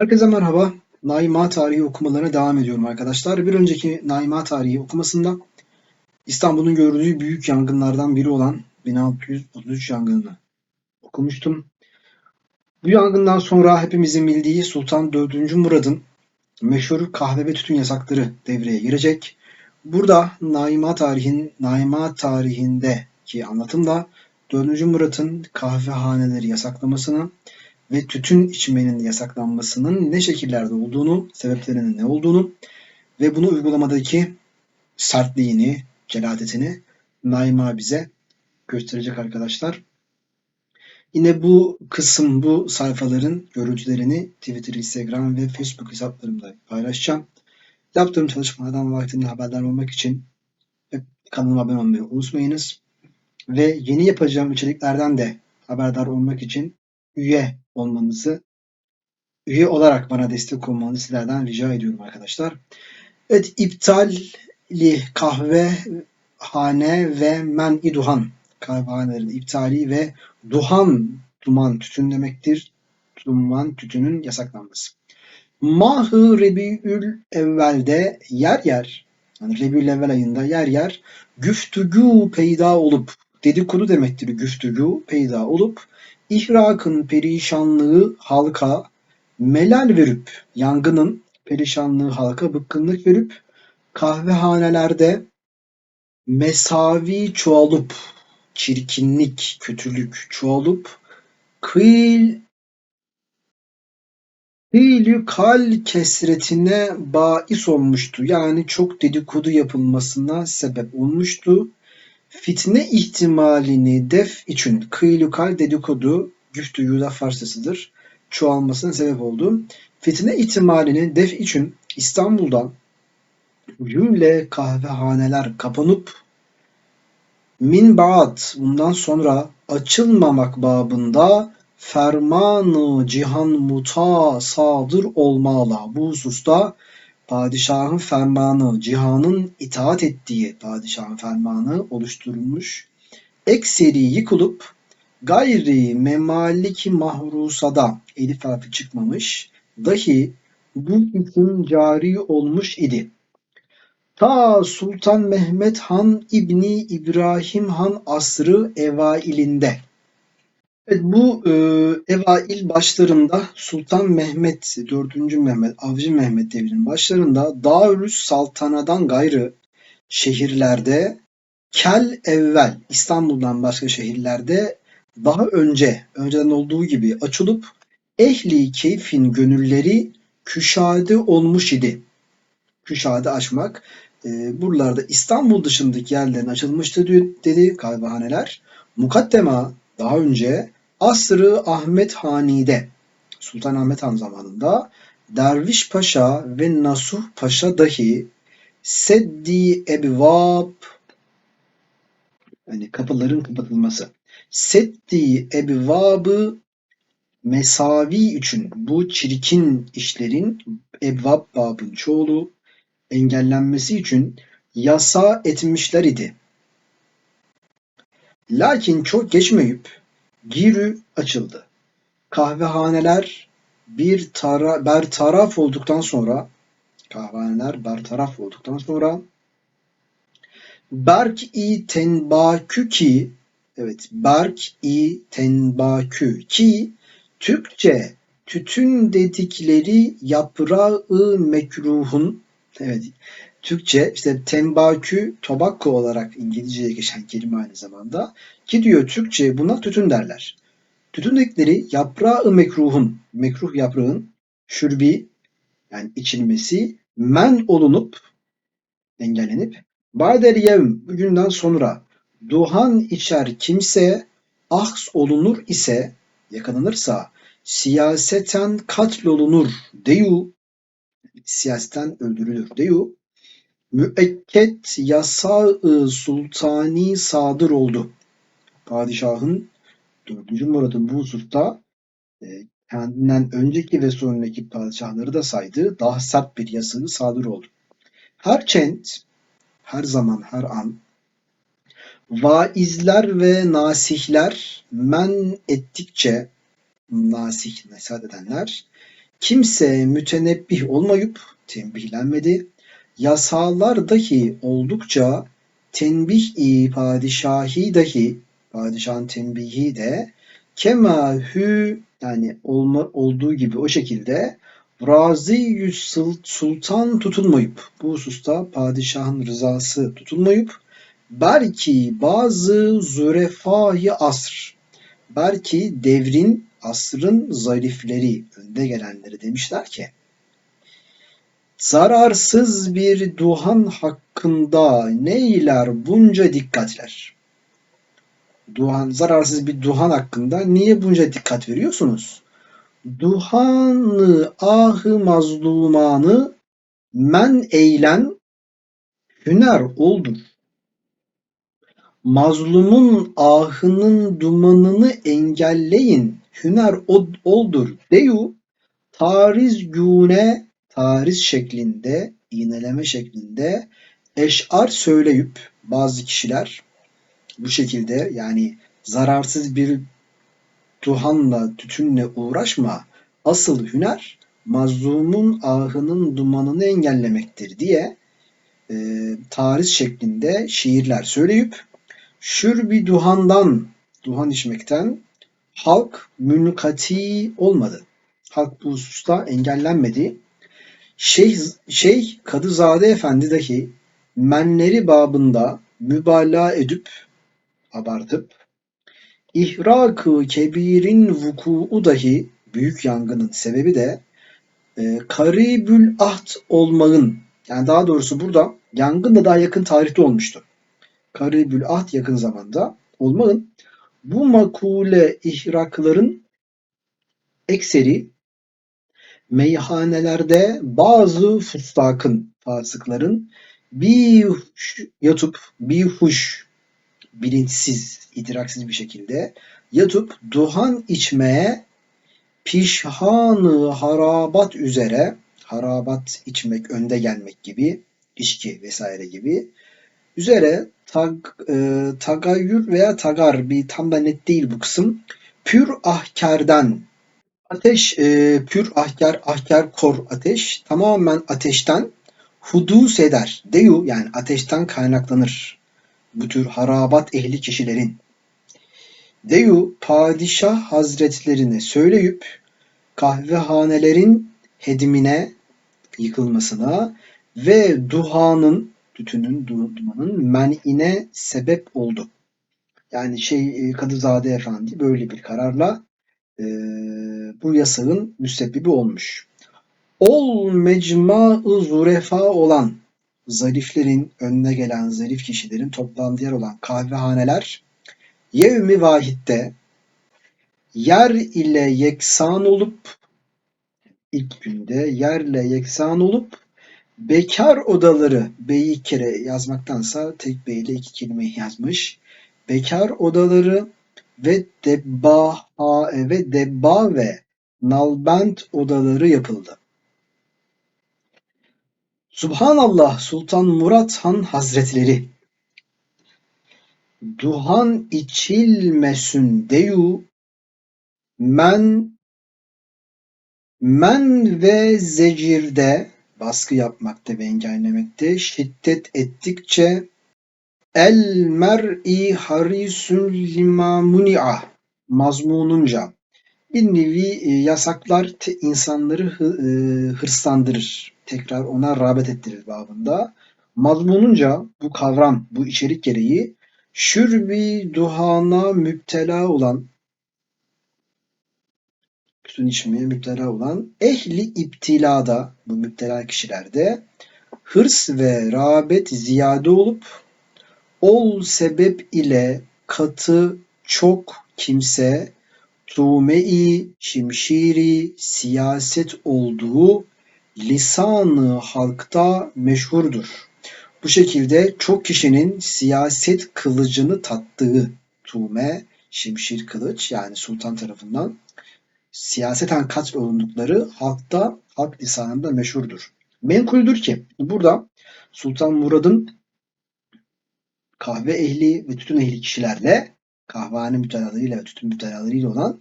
Herkese merhaba. Naima tarihi okumalarına devam ediyorum arkadaşlar. Bir önceki Naima tarihi okumasında İstanbul'un gördüğü büyük yangınlardan biri olan 1633 yangınını okumuştum. Bu yangından sonra hepimizin bildiği Sultan 4. Murad'ın meşhur kahve ve tütün yasakları devreye girecek. Burada Naima tarihin Naima tarihindeki anlatımda 4. Murat'ın kahvehaneleri yasaklamasını ve tütün içmenin yasaklanmasının ne şekillerde olduğunu, sebeplerinin ne olduğunu ve bunu uygulamadaki sertliğini, celadetini Naima bize gösterecek arkadaşlar. Yine bu kısım, bu sayfaların görüntülerini Twitter, Instagram ve Facebook hesaplarımda paylaşacağım. Yaptığım çalışmalardan vaktinde haberdar olmak için kanalıma abone olmayı unutmayınız. Ve yeni yapacağım içeriklerden de haberdar olmak için üye olmanızı, üye olarak bana destek olmanızı sizlerden rica ediyorum arkadaşlar. Evet, iptalli kahve hane ve men-i duhan kahvehanelerin iptali ve duhan duman tütün demektir. Duman tütünün yasaklanması. Mahı Rebiül evvelde yer yer yani Rebiül evvel ayında yer yer güftügü peyda olup dedikodu demektir güftügü peyda olup ihrakın perişanlığı halka melal verip yangının perişanlığı halka bıkkınlık verip kahvehanelerde mesavi çoğalıp çirkinlik, kötülük çoğalıp kıyl Fiilü kal kesretine bais olmuştu. Yani çok dedikodu yapılmasına sebep olmuştu. Fitne ihtimalini def için kıylü kal dedikodu güftü yuda farsasıdır. Çoğalmasına sebep oldu. Fitne ihtimalini def için İstanbul'da cümle kahvehaneler kapanıp min ba'd bundan sonra açılmamak babında fermanı cihan muta sadır olmalı. Bu hususta padişahın fermanı, cihanın itaat ettiği padişahın fermanı oluşturulmuş. Ekseri yıkılıp gayri memaliki mahrusada elif harfi çıkmamış dahi bu hüküm cari olmuş idi. Ta Sultan Mehmet Han İbni İbrahim Han asrı evailinde Evet, bu e, evail başlarında Sultan Mehmet, 4. Mehmet, Avcı Mehmet devrinin başlarında Darüs Saltana'dan gayrı şehirlerde kel evvel İstanbul'dan başka şehirlerde daha önce, önceden olduğu gibi açılıp ehli keyfin gönülleri küşade olmuş idi. Küşade açmak. E, buralarda İstanbul dışındaki yerlerin açılmıştı dedi kahvehaneler. Mukaddema daha önce Asrı Ahmet Hani'de Sultan Ahmet Han zamanında Derviş Paşa ve Nasuh Paşa dahi Seddi Ebvab yani kapıların kapatılması. Seddi Ebvabı mesavi için bu çirkin işlerin ebvab babın çoğulu engellenmesi için yasa etmişler idi. Lakin çok geçmeyip Girü açıldı. Kahvehaneler bir tara bertaraf olduktan sonra kahvehaneler bertaraf olduktan sonra Berk-i Tenbakü ki evet Berk-i Tenbakü ki Türkçe tütün dedikleri yaprağı mekruhun evet Türkçe işte tembakü, tobacco olarak İngilizceye geçen kelime aynı zamanda. Ki diyor Türkçe buna tütün derler. Tütün dedikleri yaprağı mekruhun, mekruh yaprağın şürbi yani içilmesi men olunup engellenip Bader yevm bugünden sonra duhan içer kimse ahs olunur ise yakalanırsa siyaseten katlolunur deyu siyasetten öldürülür deyu müekket yasağı sultani sadır oldu. Padişahın 4. Murad'ın bu hususta e, kendinden önceki ve sonraki padişahları da saydığı daha sert bir yasağı sadır oldu. Her çent, her zaman, her an vaizler ve nasihler men ettikçe nasih, nasihat edenler kimse mütenebbih olmayıp tembihlenmedi. Yasalar dahi oldukça tenbih-i padişahi dahi padişahın tembihi de kema hü yani olma, olduğu gibi o şekilde razı sultan tutulmayıp bu hususta padişahın rızası tutulmayıp belki bazı zürefayı asr belki devrin asrın zarifleri önde gelenleri demişler ki zararsız bir duhan hakkında neyler bunca dikkatler duhan, zararsız bir duhan hakkında niye bunca dikkat veriyorsunuz? Duhanı ahı mazlumanı men eylen hüner oldur. Mazlumun ahının dumanını engelleyin hüner oldur deyu tariz güne tariz şeklinde iğneleme şeklinde eşar söyleyip bazı kişiler bu şekilde yani zararsız bir duhanla, tütünle uğraşma. Asıl hüner mazlumun ahının dumanını engellemektir diye e, tariz şeklinde şiirler söyleyip şürbi duhandan, duhan içmekten halk münukati olmadı. Halk bu hususta engellenmedi. Şeyh, Şeyh Kadızade Efendi dahi menleri babında mübalağa edip abartıp ihrak-ı kebirin vuku'u dahi büyük yangının sebebi de e, karibül ahd olmanın yani daha doğrusu burada yangın da daha yakın tarihte olmuştu. Karibül ahd yakın zamanda olmanın bu makule ihrakların ekseri meyhanelerde bazı fustakın, fasıkların bir yatıp bir huş bilinçsiz, idraksiz bir şekilde yatıp duhan içmeye pişhanı harabat üzere harabat içmek, önde gelmek gibi, içki vesaire gibi üzere tag, e, tagayyür veya tagar bir tam da net değil bu kısım. Pür ahkerden ateş e, pür ahker ahker kor ateş tamamen ateşten hudus eder. Deyu yani ateşten kaynaklanır bu tür harabat ehli kişilerin deyu padişah hazretlerine söyleyip kahvehanelerin hedimine yıkılmasına ve duhanın tütünün dumanın men'ine sebep oldu. Yani şey e, Kadızade Efendi böyle bir kararla e, bu yasağın müsebbibi olmuş. Ol mecma-ı zurefa olan zariflerin önüne gelen zarif kişilerin toplandığı yer olan kahvehaneler yevmi vahitte yer ile yeksan olup ilk günde yerle yeksan olup bekar odaları beyi kere yazmaktansa tek beyle iki kelime yazmış. Bekar odaları ve debba ve debba ve nalbent odaları yapıldı. Subhanallah Sultan Murat Han Hazretleri Duhan içilmesün deyu men men ve zecirde baskı yapmakta ve engellemekte şiddet ettikçe el mer'i harisun lima muni'a mazmununca bir nevi e, yasaklar insanları e, hırslandırır. Tekrar ona rağbet ettirir babında. Mazmununca bu kavram, bu içerik gereği şürbi duhana müptela olan bütün içmeye müptela olan ehli iptilada bu müptela kişilerde hırs ve rağbet ziyade olup ol sebep ile katı çok kimse tuğme-i şimşiri siyaset olduğu lisanı halkta meşhurdur. Bu şekilde çok kişinin siyaset kılıcını tattığı tuğme, şimşir kılıç yani sultan tarafından siyaseten kaç olundukları halkta, halk lisanında meşhurdur. Menkuldür ki burada Sultan Murad'ın kahve ehli ve tütün ehli kişilerle kahvehane mütelalarıyla ve tütün mütelalarıyla olan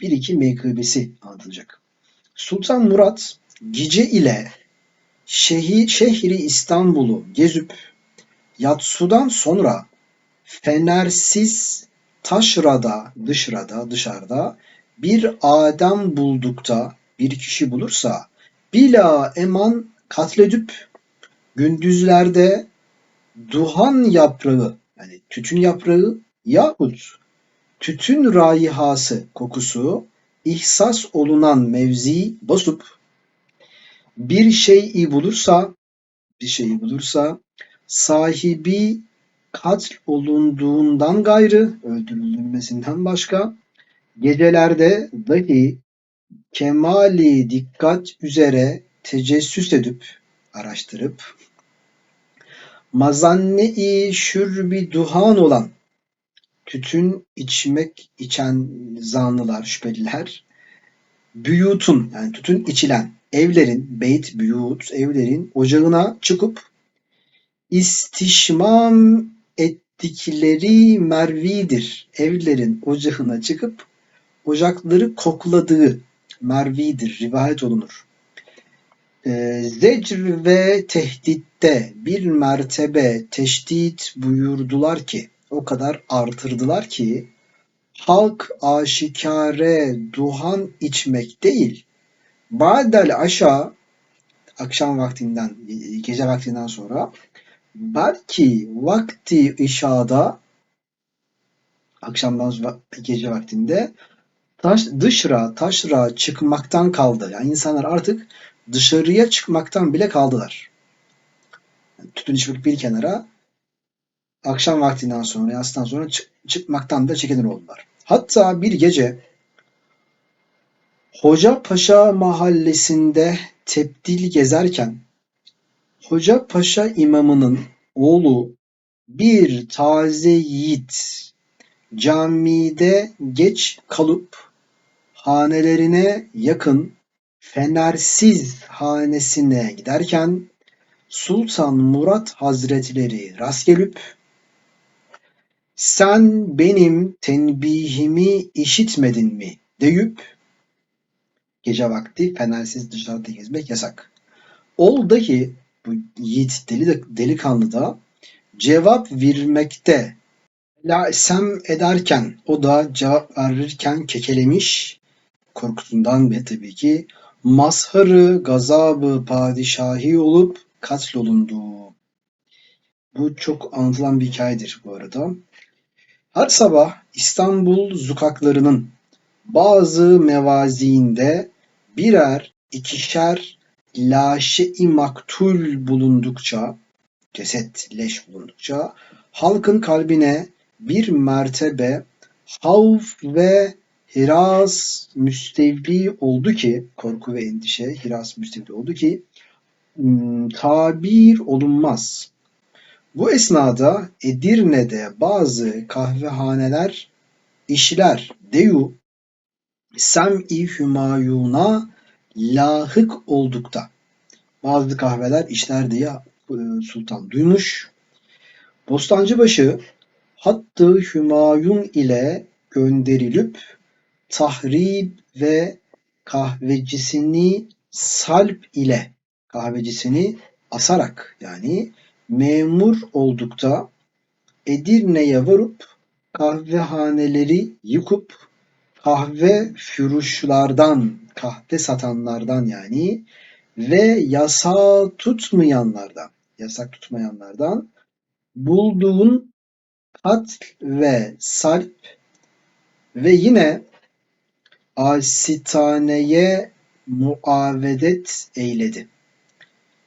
bir iki menkıbesi anlatılacak. Sultan Murat gece ile şehri, şehri İstanbul'u gezip yatsudan sonra fenersiz taşrada, dışrada, dışarıda bir Adem buldukta bir kişi bulursa bila eman katledip gündüzlerde duhan yaprağı yani tütün yaprağı yahut tütün raihası kokusu ihsas olunan mevzi basıp bir şeyi bulursa bir şeyi bulursa sahibi katl olunduğundan gayrı öldürülmesinden başka gecelerde dahi kemali dikkat üzere tecessüs edip araştırıp mazanne-i şürbi duhan olan tütün içmek içen zanlılar, şüpheliler büyutun yani tütün içilen evlerin, beyt, büyut, evlerin ocağına çıkıp istişmam ettikleri mervidir. Evlerin ocağına çıkıp ocakları kokladığı mervidir, rivayet olunur. Ee, zecr ve tehditte bir mertebe teşdit buyurdular ki, o kadar artırdılar ki, halk aşikare duhan içmek değil, badel aşağı akşam vaktinden, gece vaktinden sonra belki vakti işada akşamdan gece vaktinde taş, dışra, taşra çıkmaktan kaldı. Yani insanlar artık dışarıya çıkmaktan bile kaldılar. Yani tütün içmek bir kenara akşam vaktinden sonra, yatsıdan sonra çık, çıkmaktan da çekinir oldular. Hatta bir gece Hoca Paşa mahallesinde tebdil gezerken Hoca Paşa imamının oğlu bir taze yiğit camide geç kalıp hanelerine yakın fenersiz hanesine giderken Sultan Murat Hazretleri rast gelip sen benim tenbihimi işitmedin mi deyip gece vakti fenersiz dışarıda gezmek yasak. Ol dahi bu yiğit deli, delikanlı da cevap vermekte lasem ederken o da cevap verirken kekelemiş korkusundan ve tabii ki mazharı gazabı padişahi olup katlolundu. Bu çok anlatılan bir hikayedir bu arada. Her sabah İstanbul sokaklarının bazı mevaziinde birer ikişer laşe-i maktul bulundukça, ceset leş bulundukça halkın kalbine bir mertebe havf ve hiras müstevli oldu ki, korku ve endişe hiras müstevli oldu ki hmm, tabir olunmaz. Bu esnada Edirne'de bazı kahvehaneler işler deyu sem-i hümayuna lahık oldukta bazı kahveler işler diye e, sultan duymuş. Bostancıbaşı hattı hümayun ile gönderilip tahrib ve kahvecisini salp ile kahvecisini asarak yani memur oldukta Edirne'ye varıp kahvehaneleri yıkıp kahve fürüşlardan, kahve satanlardan yani ve yasa tutmayanlardan, yasak tutmayanlardan bulduğun kat ve salp ve yine asitaneye muavedet eyledi.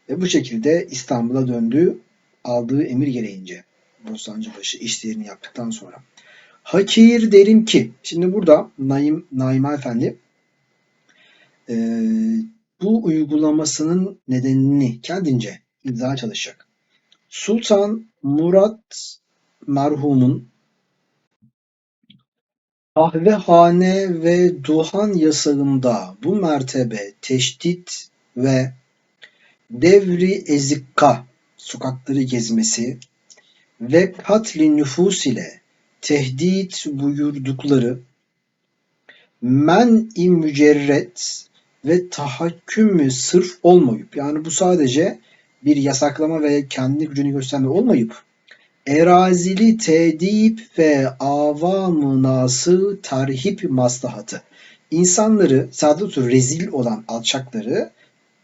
Ve bu şekilde İstanbul'a döndü aldığı emir gereğince. Bostancıbaşı işlerini yaptıktan sonra. Hakir derim ki, şimdi burada Naim, Naima Efendi e, bu uygulamasının nedenini kendince izah çalışacak. Sultan Murat merhumun kahvehane ve duhan yasağında bu mertebe teşdit ve devri ezikka sokakları gezmesi ve katli nüfus ile tehdit buyurdukları men-i mücerret ve tahakküm sırf olmayıp yani bu sadece bir yasaklama ve kendi gücünü gösterme olmayıp erazili tedip ve avamı nası terhip maslahatı. İnsanları, sadece rezil olan alçakları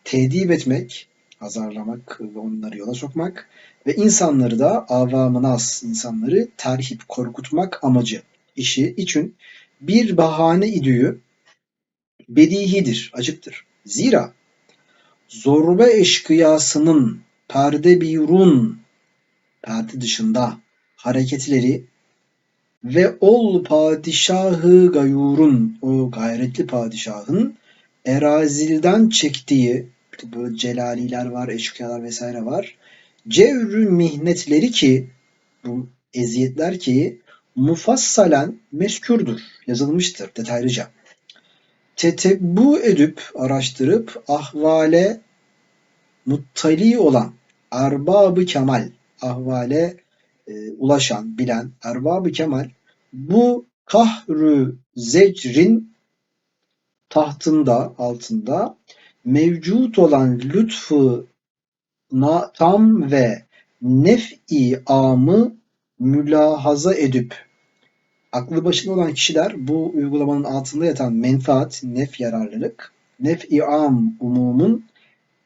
tedip etmek, azarlamak ve onları yola sokmak ve insanları da avamı nas, insanları terhip, korkutmak amacı işi için bir bahane idüğü bedihidir, açıktır. Zira zorba eşkıyasının perde birun, perde dışında hareketleri ve ol padişahı gayurun, o gayretli padişahın erazilden çektiği, böyle celaliler var, eşkıyalar vesaire var. Cevrü mihnetleri ki, bu eziyetler ki mufassalen meskürdür, yazılmıştır detaylıca. Tetebbu edip, araştırıp ahvale muttali olan erbabı kemal, ahvale e, ulaşan, bilen erbabı kemal bu kahrü zecrin tahtında, altında mevcut olan lütfu tam ve nef'i amı mülahaza edip aklı başında olan kişiler bu uygulamanın altında yatan menfaat, nef yararlılık, nef-i am umumun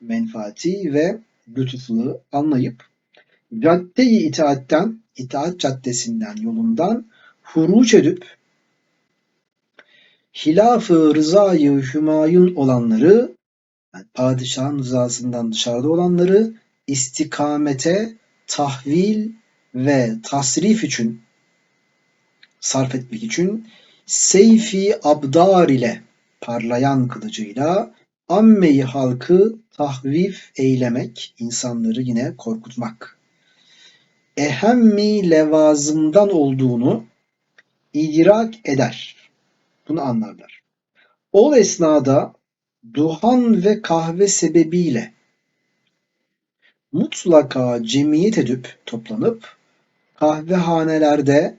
menfaati ve lütufluğu anlayıp cadde-i itaatten, itaat caddesinden, yolundan huruç edip hilaf-ı rızayı hümayun olanları yani padişahın rızasından dışarıda olanları istikamete tahvil ve tasrif için sarf etmek için seyfi abdar ile parlayan kılıcıyla ammeyi halkı tahvif eylemek, insanları yine korkutmak. Ehemmi levazımdan olduğunu idrak eder. Bunu anlarlar. O esnada duhan ve kahve sebebiyle mutlaka cemiyet edip toplanıp kahvehanelerde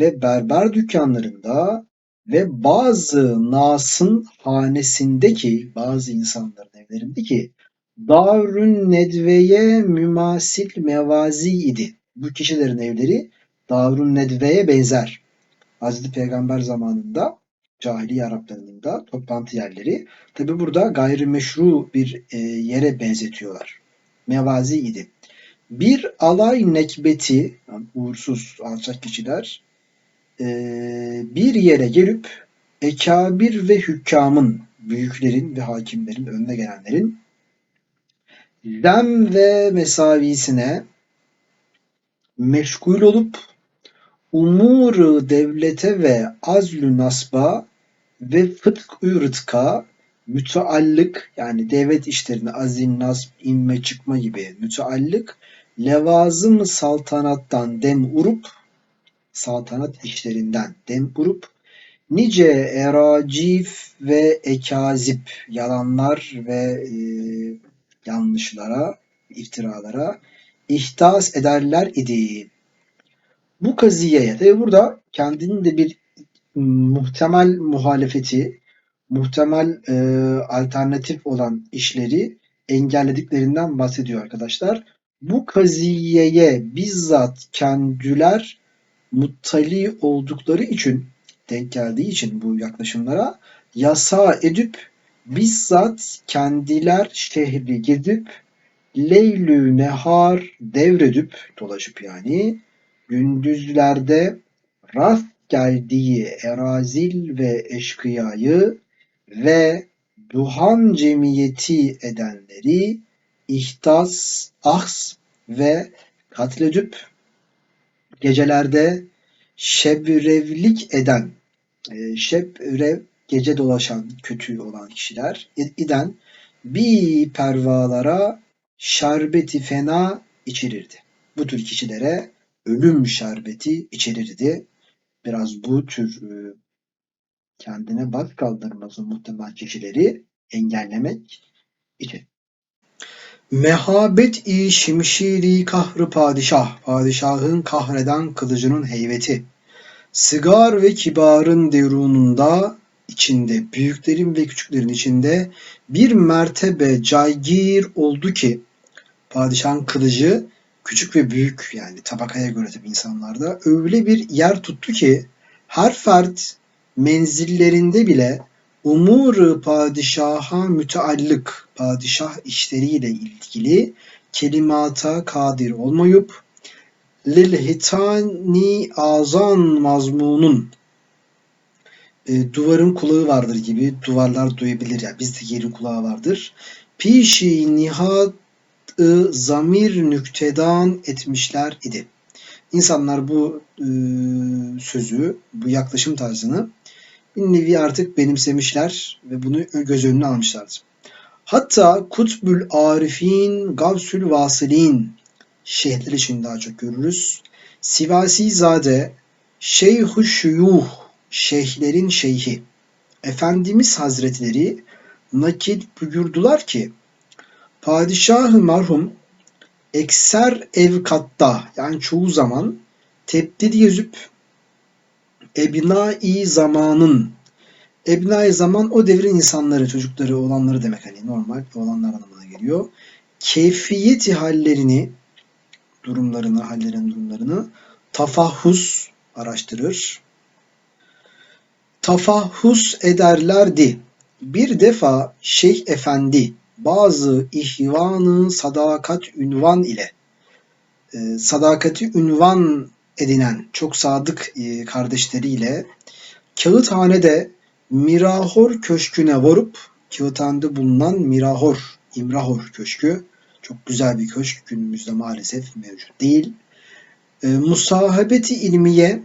ve berber dükkanlarında ve bazı nasın hanesindeki bazı insanların evlerindeki Darün Nedve'ye mümasil mevazi idi. Bu kişilerin evleri Darün Nedve'ye benzer. Hazreti Peygamber zamanında cahiliye Araplarının da toplantı yerleri. Tabi burada gayrimeşru bir e, yere benzetiyorlar. Mevazi idi. Bir alay nekbeti, yani uğursuz alçak kişiler e, bir yere gelip ekabir ve hükkamın, büyüklerin ve hakimlerin, önüne gelenlerin zem ve mesavisine meşgul olup umuru devlete ve azlü nasba ve fıtk-ı rıtka müteallık yani devlet işlerine azin, nasb, inme, çıkma gibi müteallık levazım saltanattan dem urup saltanat işlerinden dem vurup nice eracif ve ekazip yalanlar ve e, yanlışlara, iftiralara ihtas ederler idi. Bu kaziyeye tabi burada kendinin de bir muhtemel muhalefeti, muhtemel e, alternatif olan işleri engellediklerinden bahsediyor arkadaşlar. Bu kaziyeye bizzat kendiler muttali oldukları için denk geldiği için bu yaklaşımlara yasa edip bizzat kendiler şehri gidip leylü nehar devredip dolaşıp yani gündüzlerde rast geldiği erazil ve eşkıyayı ve duhan cemiyeti edenleri ihtas, ahs ve katledip gecelerde şebrevlik eden, e, şebrev gece dolaşan, kötü olan kişiler iden bir pervalara şerbeti fena içirirdi. Bu tür kişilere ölüm şerbeti içirirdi. Biraz bu tür e, kendine bak kaldırması muhtemel kişileri engellemek için. Mehabet-i şimşiri kahrı padişah, padişahın kahreden kılıcının heybeti. Sigar ve kibarın derununda içinde, büyüklerin ve küçüklerin içinde bir mertebe caygir oldu ki padişahın kılıcı küçük ve büyük yani tabakaya göre tabii insanlarda öyle bir yer tuttu ki her fert menzillerinde bile umur padişaha müteallık padişah işleriyle ilgili kelimata kadir olmayıp lil hitani azan mazmunun e, duvarın kulağı vardır gibi duvarlar duyabilir ya yani bizde yerin kulağı vardır. Pişi nihat zamir nüktedan etmişler idi. İnsanlar bu e, sözü, bu yaklaşım tarzını bir nevi artık benimsemişler ve bunu göz önüne almışlardır. Hatta Kutbül Arifin, Gavsül Vasilin şeyhler için daha çok görürüz. Sivasi Zade, Şeyh-i Şuyuh, şeyhlerin şeyhi. Efendimiz Hazretleri nakil buyurdular ki, Padişah-ı merhum ekser evkatta yani çoğu zaman tebdil yazıp ebnai zamanın ebnai zaman o devrin insanları, çocukları, olanları demek hani normal olanlar anlamına geliyor. Keyfiyeti hallerini, durumlarını, hallerin durumlarını tafahhus araştırır. Tafahhus ederlerdi. Bir defa Şeyh Efendi bazı ihvanı sadakat ünvan ile e, sadakati ünvan edinen çok sadık e, kardeşleriyle Kağıthane'de Mirahor Köşkü'ne varıp Kağıthane'de bulunan Mirahor, İmrahor Köşkü çok güzel bir köşk günümüzde maalesef mevcut değil. E, musahabeti ilmiye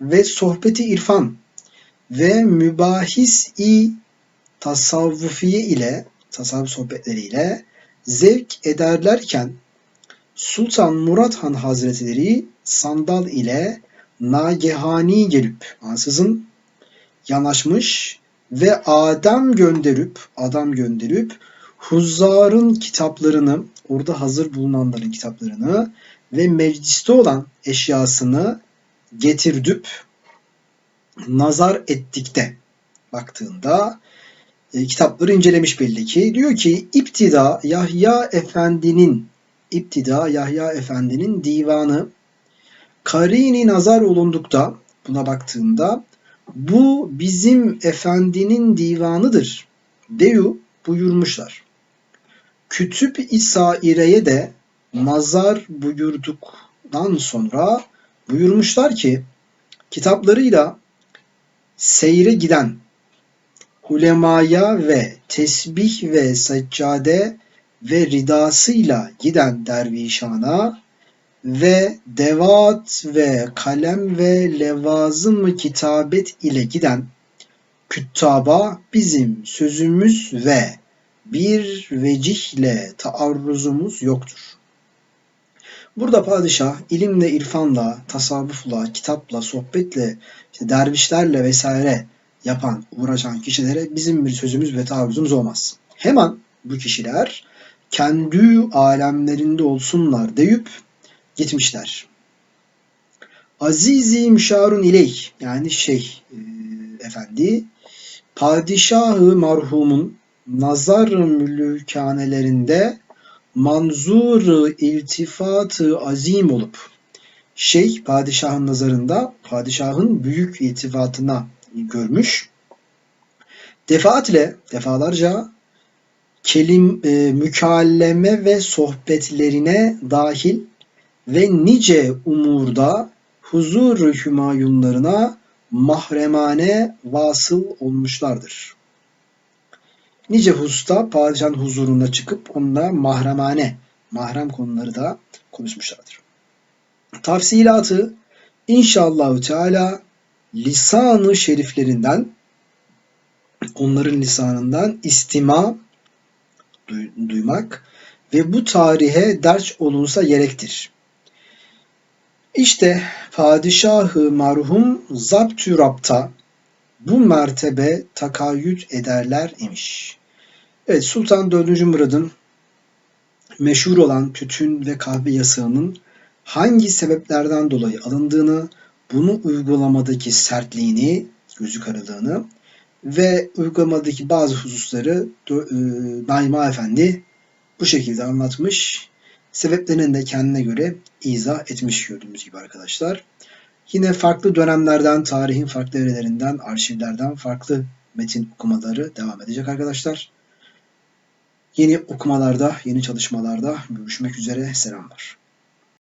ve sohbeti irfan ve mübahis-i tasavvufiye ile tasavvuf sohbetleriyle zevk ederlerken Sultan Murat Han Hazretleri sandal ile nagehani gelip ansızın yanaşmış ve Adem gönderip adam gönderip Huzzar'ın kitaplarını orada hazır bulunanların kitaplarını ve mecliste olan eşyasını getirdip nazar ettikte baktığında e, kitapları incelemiş belli ki. Diyor ki İptida Yahya Efendi'nin İptida Yahya Efendi'nin divanı Karini nazar olundukta buna baktığında bu bizim efendinin divanıdır deyu buyurmuşlar. Kütüp İsaire'ye de nazar buyurduktan sonra buyurmuşlar ki kitaplarıyla seyre giden ulemaya ve tesbih ve seccade ve ridasıyla giden dervişana ve devat ve kalem ve levazım kitabet ile giden küttaba bizim sözümüz ve bir vecihle taarruzumuz yoktur. Burada padişah ilimle, irfanla, tasavvufla, kitapla, sohbetle, işte dervişlerle vesaire yapan, uğraşan kişilere bizim bir sözümüz ve taarruzumuz olmaz. Hemen bu kişiler kendi alemlerinde olsunlar deyip gitmişler. Azizi müşarun ileyh yani şey e, efendi padişahı marhumun nazar mülükanelerinde manzur iltifatı azim olup şey padişahın nazarında padişahın büyük iltifatına görmüş. Defaatle, defalarca kelim, e, mükalleme ve sohbetlerine dahil ve nice umurda huzur hümayunlarına mahremane vasıl olmuşlardır. Nice husta padişahın huzuruna çıkıp onunla mahremane, mahrem konuları da konuşmuşlardır. Tafsilatı inşallahü teala lisanı şeriflerinden onların lisanından istima duymak ve bu tarihe ders olunsa gerektir. İşte padişahı marhum zaptü rapta bu mertebe takayyüt ederler imiş. Evet Sultan 4. Murad'ın meşhur olan tütün ve kahve yasağının hangi sebeplerden dolayı alındığını, bunu uygulamadaki sertliğini, gözü karalığını ve uygulamadaki bazı hususları e, Naima Efendi bu şekilde anlatmış. Sebeplerini de kendine göre izah etmiş gördüğümüz gibi arkadaşlar. Yine farklı dönemlerden, tarihin farklı evrelerinden, arşivlerden farklı metin okumaları devam edecek arkadaşlar. Yeni okumalarda, yeni çalışmalarda görüşmek üzere. Selamlar.